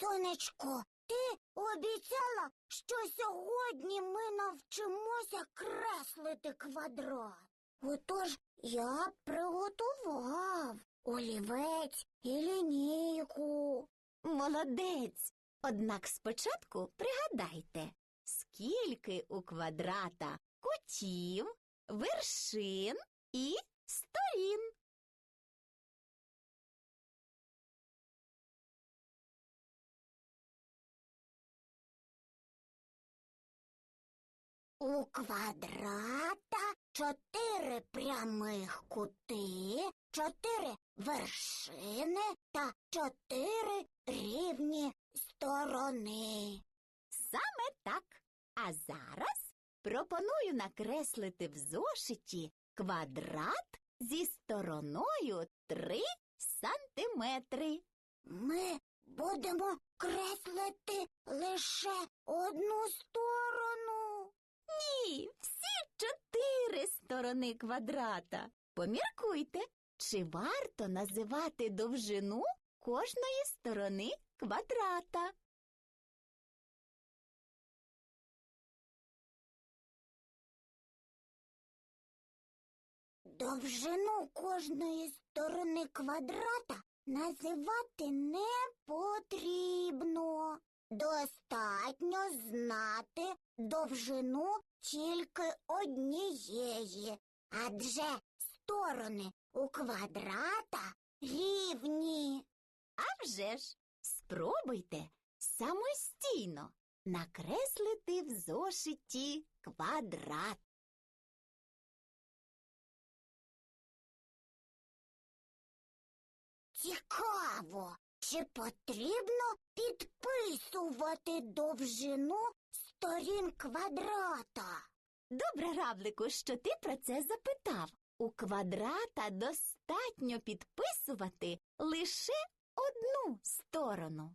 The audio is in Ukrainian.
Сонечко, ти обіцяла, що сьогодні ми навчимося креслити квадрат. Отож я приготував олівець і лінійку. Молодець. Однак спочатку пригадайте, скільки у квадрата кутів, вершин і сторін. У квадрата чотири прямих кути, чотири вершини та чотири рівні сторони. Саме так. А зараз пропоную накреслити в зошиті квадрат зі стороною 3 сантиметри. Ми будемо креслити лише одну сторону. Сторони квадрата. Поміркуйте, чи варто називати довжину кожної сторони квадрата. Довжину кожної сторони квадрата називати не потрібно. Достатньо знати довжину тільки однієї, адже сторони у квадрата рівні. А вже ж, спробуйте самостійно накреслити в зошиті квадрат. Цікаво, чи потрібно підписувати довжину сторін квадрата? Добре, Равлику, що ти про це запитав. У квадрата достатньо підписувати лише одну сторону.